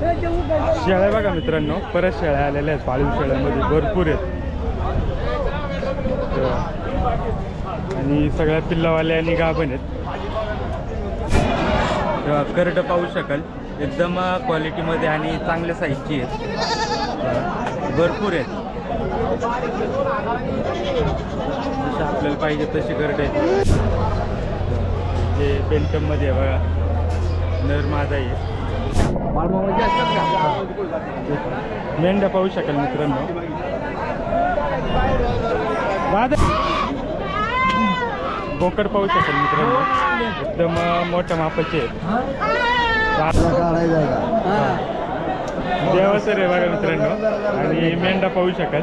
शेळ्या बघा मित्रांनो परत शेळ्या आलेल्या आहेत. पाळीव शेळ्यामध्ये भरपूर आहेत. आणि सगळ्या पिल्लावाल्या आणि गाभण आहेत. करट पाहू शकाल. एकदम क्वालिटीमध्ये आणि चांगल्या साईजची आहेत. भरपूर आहेत. जसं आपल्याला पाहिजे तशी करट आहेत. जे पेंटममध्ये आहे बघा. नर माझा आहे. मेंढ्या पाहू शकाल मित्रांनो. बोकड पाहू शकाल मित्रांनो. एकदम मोठ्या मापाचे देवासर आहे बघा मित्रांनो. आणि मेंढा पाहू शकाल.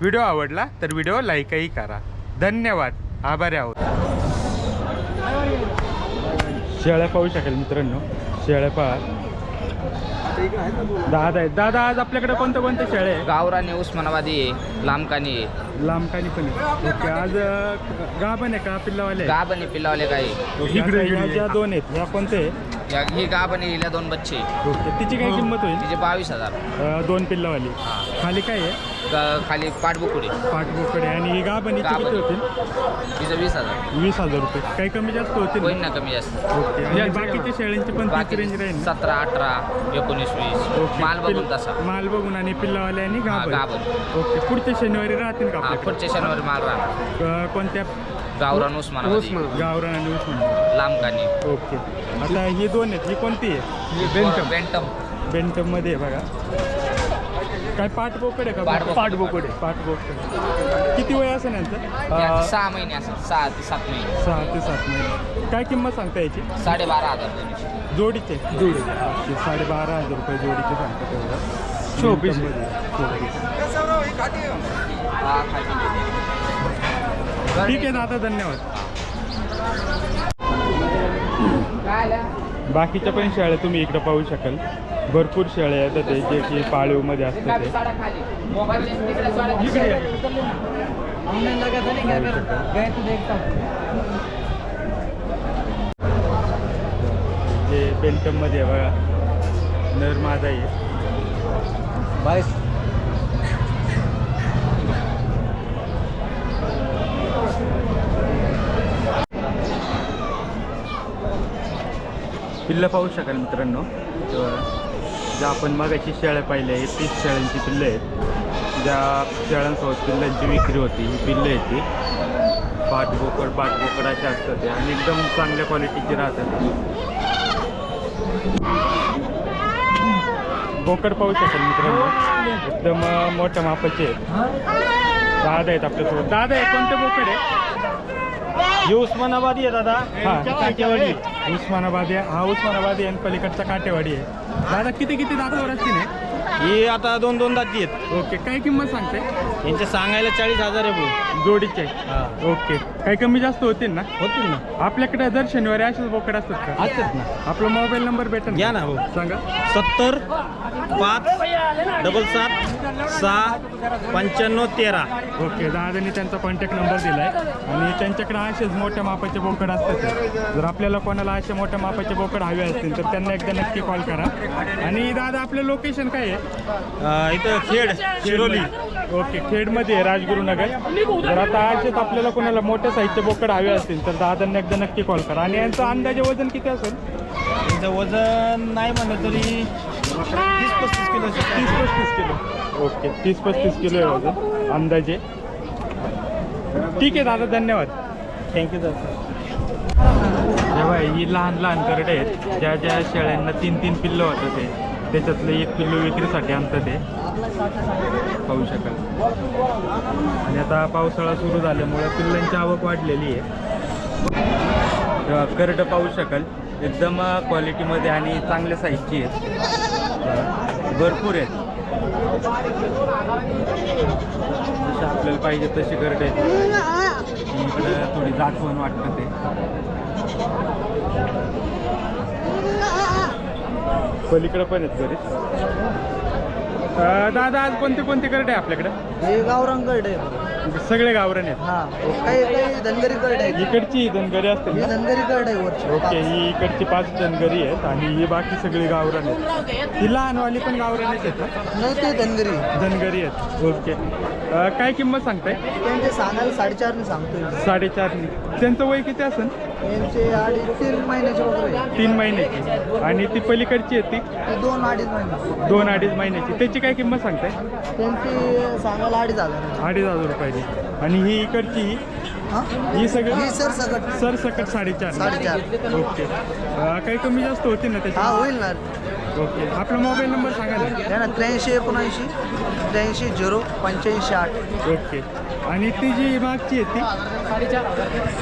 व्हिडिओ आवडला तर व्हिडिओ लाईकही करा. धन्यवाद. आभारी आहोत. शेळ्या पाहू शकेल मित्रांनो. शेळ्या पहा. दादा आहेत. दादा आज आपल्याकडे कोणत्या कोणत्या शेळ्या आहे गावरानी उस्मानाबादी आहे लांबकानी आहे. लांबकानी पण आहे. ओके आज गाभण आहे का? पिल्लावाले? आहे? गाबनी पिल्लावले काही ओके, आता ह्या ज्या दोन आहेत ह्या कोणते आहे? या- ही गाबनी हिला दोन बच्चे ओके तिची काय किंमत होईल? तिचे बावीस हजार. अं, दोन पिल्लावाली. हा. खाली काय आहे? क- खाली पाठबुकुडी पाठबोकडे आणि ही गाभणीची किती गाभण. होतील? तिचं वीस हजार. वीस हजार रुपये. काही कमी जास्त होतील? होईल ना कमी जास्त. ओके. आणि बाकीच्या शेळ्यांची पण तीच बाकी रेंज राहील ना? सतरा अठरा एकोणीस वीस. ओके. माल बघून तसा. माल बघून आणि पिल्लावाले आणि गाभण. गाभण. ओके. पुढच्या शनिवारी राहतील का हा आपल्याकडे? पुढच्या शनिवारी माल राहणार. कोणत्या? गावरान उस्मानाबादी. गावरान आणि उस्मान लांबकानी. ओके. आता ही दोन आहेत. ही कोणती आहे? बेंटम बेंटममध्ये आहे बघा. काय पाठबोकड आहे का? पाठबोकड. पाठबोकड आहे. पाठबोकड किती वय असेल यांचं? सहा महिने असं. सहा ते सात महिने. सहा ते सात महिने. काय किंमत सांगता याची? साडेबारा हजार दोन्हीचे. जोडीचे? जोडी. साडेबारा हजार रुपये जोडीचे सांगता तेवढं. शोपीस. हा, खाली. ठीक आहे दादा धन्यवाद? बाकीच्या पण शेळ्या तुम्ही इकडे पाहू शकाल. भरपूर शेळ्या येतात ते जे की पाळीवमध्ये असतात ते. बेल्टममध्ये बघा. नर माझा आहे. पिल्लं पाहू शकाल मित्रांनो. तर ज्या आपण मगाची शेळ्या पाहिल्या आहेत तीच शेळ्यांची पिल्लं आहेत. ज्या शेळ्यांसोबत पिल्लांची विक्री होती ही पिल्लं आहेत ती. पाठबोकड पाठबोकड अशा असतात ते आणि एकदम चांगल्या क्वालिटीची राहतात बोकड पाहू शकाल मित्रांनो? एकदम मोठ्या मापाचे आहेत. दादा आहेत आपल्यासोबत. दादा आहे कोणते बोकड आहे? हे उस्मानाबादी आहे दादा. हा. काठेवाडी. उस्मानाबादी आहे. हा उस्मानाबादी आहे आणि पलीकडचा काटेवाडी आहे. दादा किती किती दातावर असतील हे? हे आता दोन दोन दाती आहेत. ओके काय किंमत सांगते यांचे सांगायला चाळीस हजार आहे भाऊ. जोडीचे. हा. ओके. काही कमी जास्त होतील ना? होतील ना. आपल्याकडे दर शनिवारी असेच बोकड असतात का? असतात ना. आपला मोबाईल नंबर भेटेल घ्या ना? भाऊ. सांगा. सत्तर पाच डबल सात सहा पंच्याण्णव तेरा. ओके दादानी त्यांचा कॉन्टॅक्ट नंबर दिलाय. आणि त्यांच्याकडे असेच मोठ्या मापाचे बोकड असतात. जर आपल्याला कोणाला असे मोठ्या मापाचे बोकड हवे असतील तर त्यांना एकदा नक्की कॉल करा. आणि दादा आपलं लोकेशन काय आहे? इथं खेड शिरोली. ओके खेडमध्ये आहे राजगुरुनगर. जर आता असेच आपल्याला कोणाला मोठ्या साईजचे बोकड हवे असतील तर दादांना एकदा नक्की कॉल करा. आणि यांचं अंदाजे वजन किती असेल? यांचं वजन नाही म्हणलं तरी तीस पस्तीस किलो तीस पस्तीस किलो. ओके तीस पस्तीस किलो आहे वजन अंदाजे. ठीक आहे दादा धन्यवाद. थँक्यू दादा. जेव्हा ही लहान लहान करडे आहेत ज्या ज्या शेळ्यांना तीन तीन पिल्लं होतं ते त्याच्यातलं एक पिल्लू विक्रीसाठी आणतं ते. पाहू शकाल आणि आता पावसाळा सुरू झाल्यामुळे पिल्लांची आवक वाढलेली आहे. तेव्हा पाहू शकाल. एकदम क्वालिटीमध्ये आणि चांगल्या साईजची आहेत. भरपूर आहेत. जसं आपल्याला पाहिजे तशी करत आहेत. इकडं थोडी जातवण वाटतं ते. पलीकडं पण आहेत बरेच. दादा आज कोणते कोणते करडे आहे आपल्याकडे? हे गावरान कर्ड आहे. सगळे गावरान आहेत. हा काही काही धनगरी कर्ड आहे इकडची धनगरी असते ही ना? धनगरी कर्ड आहे वरची. ओके ही इकडची पाच धनगरी आहेत आणि ही बाकी सगळी गावरान आहेत. ही लहानवाली पण गावरानच आहेत ना? नाही ते धनगरी. धनगरी आहेत. ओके. अं, काय किंमत सांगताय? त्यांचे सांगायला साडेचारने सांगतोय साडेचारनी. त्यांचं वय किती असेल? यांचे अडीच तीन महिन्याचे वगैरे आहे. तीन महिन्याची. आणि ती पलीकडची आहे ती? ते दोन अडीच महिने दोन अडीच महिन्याची. त्याची काय किंमत सांगताय? त्यांची सांगायला अडीच हजार. अडीच हजार रुपयाची. आणि ही इकडची ही? हा? ही सगळी? ही सर सकट. सर सकट साडेचार. साडेचार. ओके. अं, काही कमी जास्त होती ना हा त्याची होईल ना. ओके. आपला मोबाईल नंबर सांगा ना. ना त्र्याऐंशी एकोणऐंशी त्र्याऐंशी झिरो पंच्याऐंशी आठ. ओके. आणि ती जी मागची आहे ती?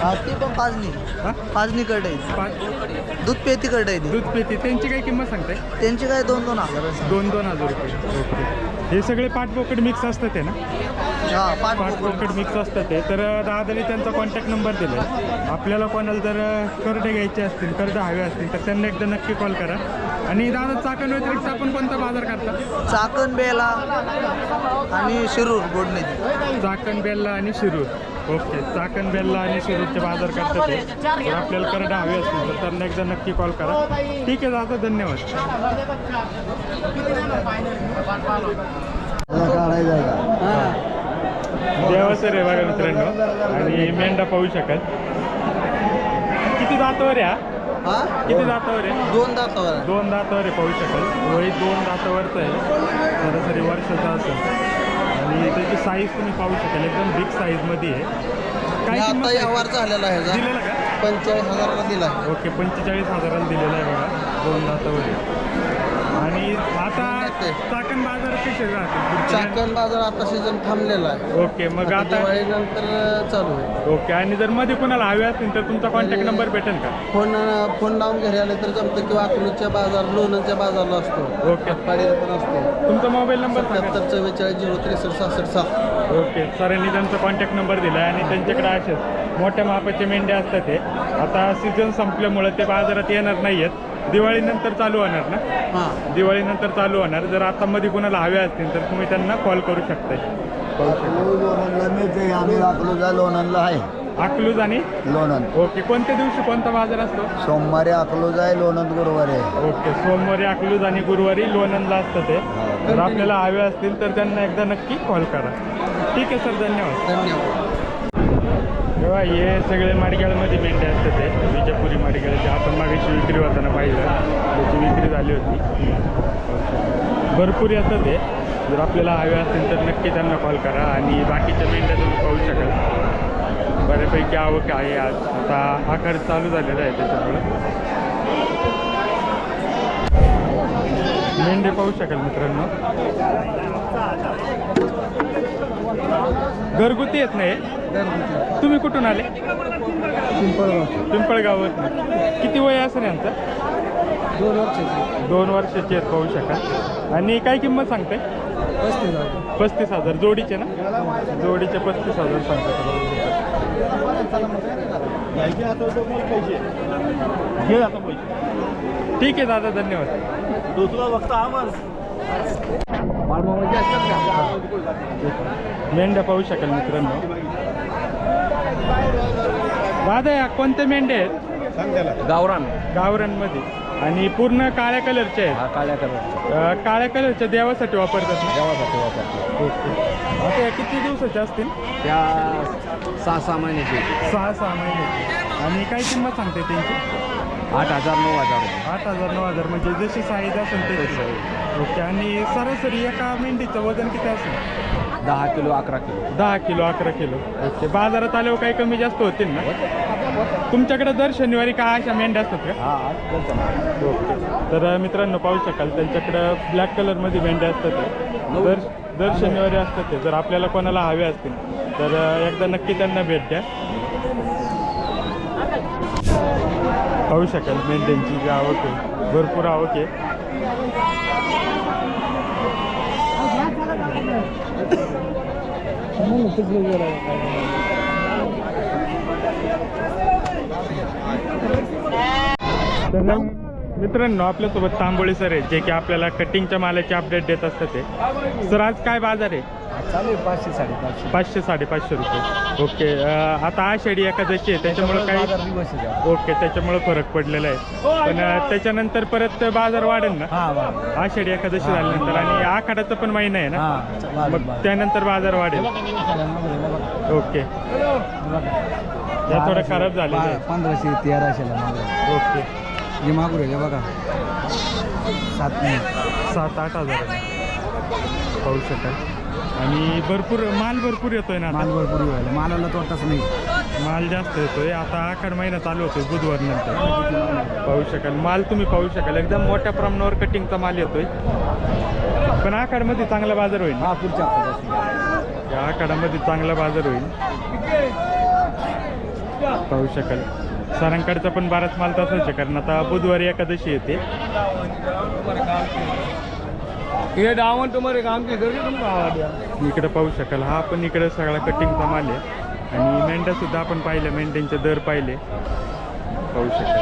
हा ती पण पाजनी हा? पाजनी कर्ड आहे दूध पेती कर्ड आहे ती. दूध पेटी त्यांची काय किंमत सांगताय? त्यांची काय दोन दोन हजार आहे. दोन दोन हजार रुपये. ओके. हे सगळे पाठपोकड मिक्स असतात ते ना? हा पाच बोकड. मिक्स असतात ते. तर दादाने त्यांचा कॉन्टॅक्ट नंबर दिला आपल्याला कोणाला जर करडे घ्यायचे असतील करडे हवे असतील तर त्यांना एकदा नक्की कॉल करा. आणि दादा चाकण व्यतिरिक्त आपण कोणता बाजार करता? चाकण बेला आणि शिरूर गोडणे चाकण बेल्ला आणि शिरूर. ओके चाकण बेल्ला आणि शिरूरचे बाजार करतात ते. जर आपल्याला करडे हवे असतील तर त्यांना एकदा नक्की कॉल करा. ठीक आहे दादा धन्यवाद. देवासर आहे बघा मित्रांनो. आणि मेंढा पाहू शकाल किती दातावर आहे हा? किती दातावर आहे दोन दातावर आहे. दोन दातावर आहे पाहू शकाल वय दोन दातावरचं आहे सरासरी वर्षाचा असेल आणि त्याची साईज तुम्ही पाहू शकाल एकदम बिग साईजमध्ये आहे काय आता? व्यवहार झालेला आहे. दिलेला का पंचेचाळीस हजाराला दिला आहे. ओके पंचेचाळीस हजाराला दिलेला आहे बघा दोन दातावर आहे आणि आता ते. चाकण बाजार कसे राहतील चाकण बाजार आता सीझन थांबलेला आहे. ओके मग आता आता दिवाळीनंतर चालू आहे. ओके आणि जर मध्ये कोणाला हवे असतील तर तुमचा कॉन्टॅक्ट नंबर भेटेल का? फोन फोन लावून घरी आले तर जमतं किंवा अकलूजच्या बाजार लोणंदच्या बाजारला असतो. ओके. पाडीला पण असतो. तुमचा मोबाईल नंबर सांगा. सत्याहत्तर चव्वेचाळीस झिरो त्रेसष्ट सहासष्ट सात. ओके सरांनी त्यांचा कॉन्टॅक्ट नंबर दिला आहे आणि त्यांच्याकडे असेच मोठ्या मापाचे मेंढ्या असतात ते आता सीझन संपल्यामुळे ते बाजारात येणार नाही आहेत दिवाळीनंतर चालू होणार ना? हां. दिवाळीनंतर चालू होणार. जर आता मध्ये कोणाला हवे असतील तर तुम्ही त्यांना कॉल करू शकताय. लोणंदला मिळते आम्ही अकलूजा लोणंदला आहे. अकलूज आणि? लोणंद. ओके. कोणत्या दिवशी कोणता बाजार असतो? सोमवारी अकलूजा आहे लोणंद गुरुवारी आहे. ओके. सोमवारी अकलूज आणि गुरुवारी लोणंदला असतं ते. जर आपल्याला हवे असतील तर त्यांना एकदा नक्की कॉल करा. ठीक आहे सर. धन्यवाद. धन्यवाद. तेव्हा हे सगळे माडग्याळमध्ये मेंढे असतात ते. विजापुरी माडग्याळचे. आपण मागेची विक्री होताना पाहिलं. त्याची विक्री झाली होती. भरपूर येतं ते जर आपल्याला हवे असेल तर नक्की त्यांना कॉल करा आणि बाकीच्या मेंढ्या तुम्ही पाहू शकाल. बऱ्यापैकी आवक आहे आज. आता हा खर्च चालू झालेला आहे त्याच्यामुळे. मेंढे पाहू शकाल मित्रांनो. घरगुती येत नाही. तुम्ही कुठून आले? पिंपळगावात किती वय असेल यांचं? दोन वर्षाची. दोन वर्षाची आहेत पाहू शकाल. आणि काय किंमत सांगते पस्तीस हजार. पस्तीस हजार. जोडीचे ना? जोडीचे पस्तीस हजार सांगते ठीक आहे दादा धन्यवाद. मेंढ्या पाहू शकाल मित्रांनो. दादा या कोणते मेंढे आहेत? गावरान. गावरांमध्ये आणि पूर्ण काळ्या कलरचे आहेत? हा काळ्या कलर अं, काळ्या कलरच्या देवासाठी वापरतात ना? देवासाठी वापरतो ओके. आता या किती दिवसाचे असतील? त्या सहा सहा महिन्याची. सहा सहा महिने आणि काय किंमत सांगते त्यांची? आठ हजार नऊ हजार. आठ हजार नऊ हजार म्हणजे जशी साईज असेल तशी. ओके आणि सरासरी एका मेंढीचं वजन किती असेल? दहा किलो अकरा किलो. दहा किलो अकरा किलो. ओके. बाजारात आल्यावर काही कमी जास्त होतील ना? तुमच्याकडे दर शनिवारी काय अशा मेंढ्या असतात का? हा ओके. तर मित्रांनो पाहू शकाल त्यांच्याकडं ब्लॅक कलरमध्ये मेंढ्या असतात. ते. दर दर शनिवारी असतात ते. जर आपल्याला कोणाला हवे असतील तर एकदा नक्की त्यांना भेट द्या. पाहू शकाल मेंढ्यांची जी आवक आहे भरपूर आवक आहे. तर मित्रांनो आपल्यासोबत तांबोळी सर आहेत जे की आपल्याला कटिंगच्या मालाचे अपडेट देत असतात ते. सर आज काय बाजार आहे? चालू आहे पाचशे साडेपाचशे. पाचशे साडेपाचशे रुपये. ओके अं, आता आषाढी एकादशी आहे त्याच्यामुळं काही दिवस आहे ओके त्याच्यामुळं फरक पडलेला आहे. पण अं, त्याच्यानंतर परत बाजार वाढेल ना? हा आषाढी एकादशी झाल्यानंतर. आणि आखाडाचा पण महिना आहे ना? हा मग त्यानंतर बाजार वाढेल. ओके या थोडं खराब आहे. पंधराशे तेराशेला मागूर ओके हे मागूर आहे बघा. सात सात आठ हजार पाहू शकाल. आणि भरपूर माल भरपूर येतोय ना माल भरपूर व्हायला मालाला तोटाच नाही. माल जास्त येतोय. आता आखाड महिना चालू होतोय बुधवार नंतर. पाहू शकाल. माल तुम्ही पाहू शकाल. एकदम मोठ्या प्रमाणावर कटिंगचा माल येतोय. पण आखाडमध्ये चांगला बाजार होईल. हा पुढच्या या आखाडामध्ये चांगला बाजार होईल. पाहू शकाल. सरांकडचा पण बराच माल तसाच आहे कारण आता बुधवारी एकादशी येते. ये काम आवाज दिया. इकडे पाहू शकाल. हा पण इकडे सगळा कटिंगचा माल आहे. आणि मेंढ्या सुद्धा आपण पाहिले मेंढ्यांचे दर पाहिले. पाहू शकाल.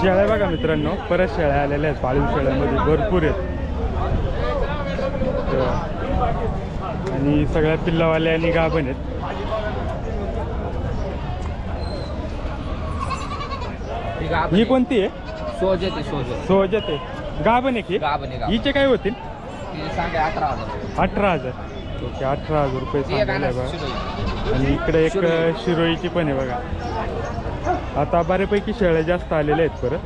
शेळ्या बघा मित्रांनो परत शेळ्या आलेल्या आहेत. पाळीव शेळ्यामध्ये भरपूर आहेत. आणि सगळ्या पिल्लावाल्या आणि गाभण आहेत. ही कोणती आहे? सोज येते सोज सोजत आहे गाभण आहे की? गाभण आहे, गाभण. हिचे काय होतील? तिथे सांगा अकरा हजार. अठरा हजार. ओके अठरा हजार रुपये ती बघा. आणि इकडे एक शिरोई. शिरोईची पण आहे बघा. आता बऱ्यापैकी शेळ्या जास्त आलेल्या आहेत परत.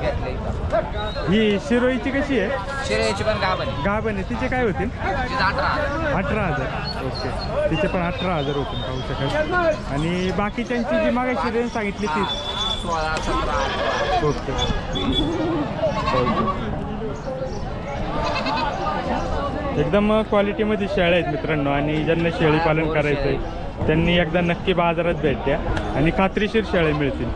घेतले. ही शिरोईची कशी आहे? शिरोईची पण गाभण आहे गाभण आहे तिचे काय होतील अठरा हजार. अठरा हजार. ओके. तिचे पण अठरा हजार होतील पाहू शकाल. आणि बाकीच्यांची जी मागायची रेंज सांगितली ती? सोळा सतरा ओके. एकदम क्वालिटीमध्ये शेळ्या आहेत मित्रांनो आणि ज्यांना शेळी पालन करायचं आहे त्यांनी एकदा नक्की बाजारात भेट द्या आणि खात्रीशीर शेळे मिळतील.